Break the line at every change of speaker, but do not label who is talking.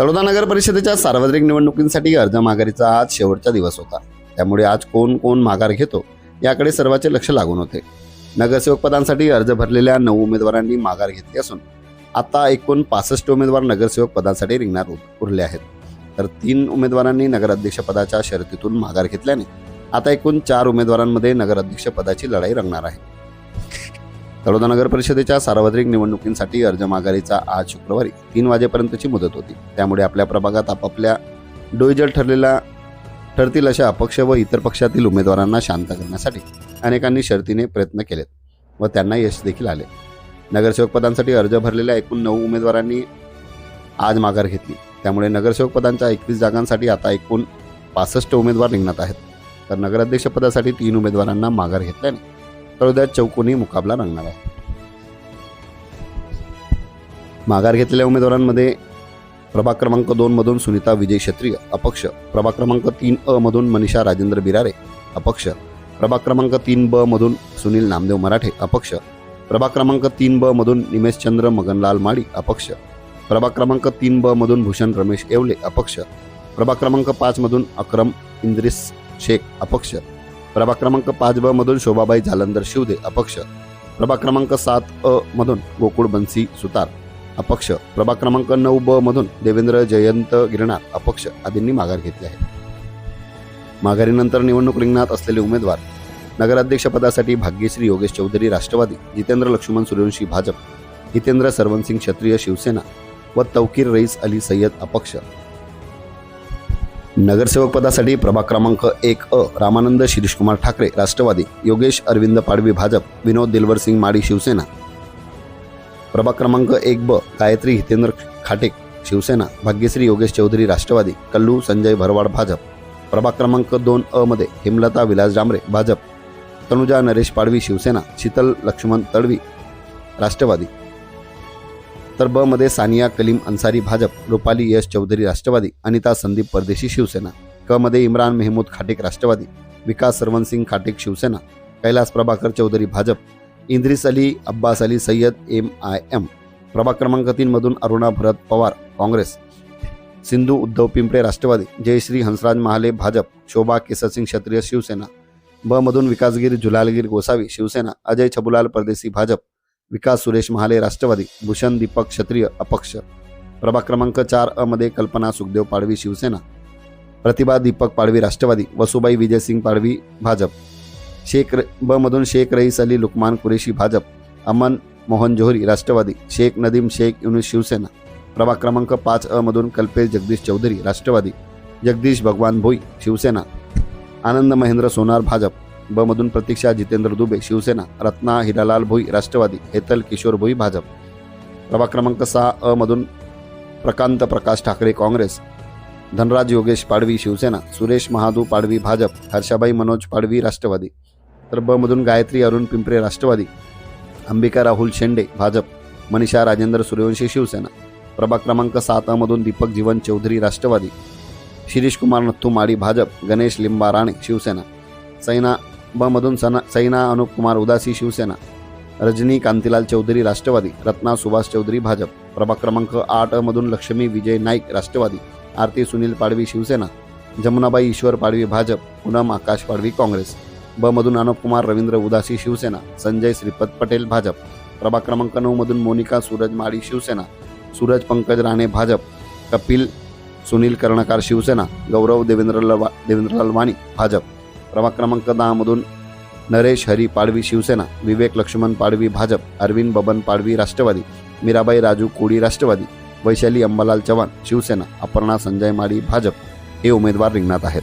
तळोदा नगर परिषदेच्या सार्वत्रिक निवडणुकींसाठी अर्ज माघारीचा आज शेवटचा दिवस होता. त्यामुळे आज कोण कोण माघार घेतो याकडे सर्वांचे लक्ष लागून होते. नगरसेवक पदांसाठी अर्ज भरलेल्या नऊ उमेदवारांनी माघार घेतली असून आता एकूण पासष्ट उमेदवार नगरसेवक पदासाठी रिंगणार उरले आहेत. तर तीन उमेदवारांनी नगराध्यक्षपदाच्या शर्तीतून माघार घेतल्याने आता एकूण चार उमेदवारांमध्ये नगराध्यक्षपदाची लढाई रंगणार आहे. तळोदा नगर परिषदेच्या सार्वत्रिक निवडणुकींसाठी अर्ज माघारीचा आज शुक्रवारी तीन वाजेपर्यंतची मुदत होती. त्यामुळे आपल्या प्रभागात आपापल्या डोईजल ठरलेल्या ठरतील अशा अपक्ष व इतर पक्षातील उमेदवारांना शांत करण्यासाठी अनेकांनी शर्तीने प्रयत्न केलेत व त्यांना यश देखील आले. नगरसेवक पदांसाठी अर्ज भरलेल्या एकूण नऊ उमेदवारांनी आज माघार घेतली. त्यामुळे नगरसेवक पदांच्या एकवीस जागांसाठी आता एकूण पासष्ट उमेदवार रिंगणात आहेत. तर नगराध्यक्षपदासाठी तीन उमेदवारांना माघार घेतल्याने तळोद्यात चौकोनी मुकाबला रंगणार आहे. माघार घेतलेल्या उमेदवारांमध्ये प्रभाग क्रमांक दोन मधून सुनीता विजय क्षत्रिय अपक्ष प्रभाग क्रमांक तीन अ मधून मनीषा राजेंद्र बिरारे अपक्ष प्रभाग क्रमांक तीन ब मधून सुनील नामदेव मराठे अपक्ष प्रभाग क्रमांक तीन ब मधून निमेशचंद्र मगनलाल माळी अपक्ष प्रभाग क्रमांक तीन ब मधून भूषण रमेश येवले अपक्ष प्रभाग क्रमांक पाच मधून अक्रम इंद्रिस शेख अपक्ष प्रभाग क्रमांक पाच ब मधून शोभाबाई जालंधर शिवदे अपक्ष. प्रभाग क्रमांक सात अ मधून गोकुळ बन्सी सुतार अपक्ष. प्रभाग क्रमांक नऊ ब मधून देवेंद्र जयंत गिरणार अपक्ष. आदींनी माघार घेतली आहे. माघारीनंतर निवडणूक रिंगणात असलेले उमेदवार नगराध्यक्षपदासाठी भाग्यश्री योगेश चौधरी राष्ट्रवादी जितेंद्र लक्ष्मण सूर्यवंशी भाजप हितेंद्र सरवनसिंग क्षत्रिय शिवसेना व तौकीर रईस अली सय्यद अपक्ष. नगरसेवक पदासाठी प्रभाग क्रमांक एक अ रामानंद शिरीषकुमार ठाकरे राष्ट्रवादी योगेश अरविंद पाडवी भाजप विनोद दिलवर सिंग माडी शिवसेना. प्रभाग क्रमांक एक ब गायत्री हितेंद्र खाटेक शिवसेना भाग्यश्री योगेश चौधरी राष्ट्रवादी कल्लू संजय भरवाड भाजप. प्रभाग क्रमांक दोन अ मध्ये हेमलता विलास डांबरे भाजप. तनुजा नरेश पाडवी शिवसेना शीतल लक्ष्मण तडवी राष्ट्रवादी. तर ब मध्ये सानिया कलीम अन्सारी भाजप रुपाली यश चौधरी राष्ट्रवादी अनिता संदीप परदेशी शिवसेना. क मध्ये Imran Mehmood Khatek Rashtrawadi. Vikas Sarwansingh Khatek Shiv Sena. Kailas Prabhakar Chaudhari Bhajap. Indris Ali Abbas Ali Sayyad M I M. प्रभाग क्रमांक तीन मधून अरुणा भरत पवार काँग्रेस. सिंधू उद्धव पिंपळे राष्ट्रवादी. जयश्री हंसराज महाले भाजप. शोभा केसरसिंग क्षत्रिय शिवसेना. ब मधून विकासगिरी जुलालगीर गोसावी शिवसेना. अजय छबुलाल परदेशी भाजप. विकास सुरेश महाले राष्ट्रवादी भूषण दीपक क्षत्रिय अपक्ष. प्रभाग क्रमांक चार अ मध्ये कल्पना सुखदेव पाडवी शिवसेना. प्रतिभा दीपक पाडवी राष्ट्रवादी. वसुबाई विजयसिंग पाडवी भाजप. शेख र ब मधून शेख रईस अली लुकमान कुरेशी भाजप. अमन मोहन जोहरी राष्ट्रवादी. शेख नदीम शेख युनुस शिवसेना. प्रभाग क्रमांक पाच अ मधून कल्पेश जगदीश चौधरी राष्ट्रवादी. जगदीश भगवान भोई शिवसेना. आनंद महेंद्र सोनार भाजप. ब मधून प्रतीक्षा जितेंद्र दुबे शिवसेना रत्ना हिरालाल भोई राष्ट्रवादी हेतल किशोर भोई भाजप. प्रभाग क्रमांक सहा अ मधून प्रकांत प्रकाश ठाकरे काँग्रेस. धनराज योगेश पाडवी शिवसेना. सुरेश महादू पाडवी भाजप. हर्षाबाई मनोज पाडवी राष्ट्रवादी. तर ब मधून गायत्री अरुण पिंपरे राष्ट्रवादी. अंबिका राहुल शेंडे भाजप. मनीषा राजेंद्र सूर्यवंशी शिवसेना. प्रभाग क्रमांक सात अमधून मधून दीपक जीवन चौधरी राष्ट्रवादी. शिरीष कुमार नथू माडी भाजप. गणेश लिंबा राणे शिवसेना. सैना ब मधून सना सैना अनुप कुमार उदासी शिवसेना रजनी कांतीलाल चौधरी राष्ट्रवादी रत्ना सुभाष चौधरी भाजप प्रभाग क्रमांक आठ मधून लक्ष्मी विजय नाईक राष्ट्रवादी आरती सुनील पाडवी शिवसेना जमुनाबाई ईश्वर पाडवी भाजप पूनम आकाश पाडवी काँग्रेस ब मधून अनुप कुमार रवींद्र उदासी शिवसेना संजय श्रीपद पटेल भाजप प्रभाग क्रमांक नऊ मधून मोनिका सूरज माळी शिवसेना सूरज पंकज राणे भाजप कपिल सुनील कर्णकार शिवसेना गौरव देवेंद्र लवा देवेंद्र लालवाणी भाजप. प्रभाग क्रमांक दहामधून नरेश हरी पाडवी शिवसेना विवेक लक्ष्मण पाडवी भाजप अरविंद बबन पाडवी राष्ट्रवादी मीराबाई राजू कोडी राष्ट्रवादी वैशाली अंबालाल चव्हाण शिवसेना अपर्णा संजय माळी भाजप हे उमेदवार रिंगणात आहेत.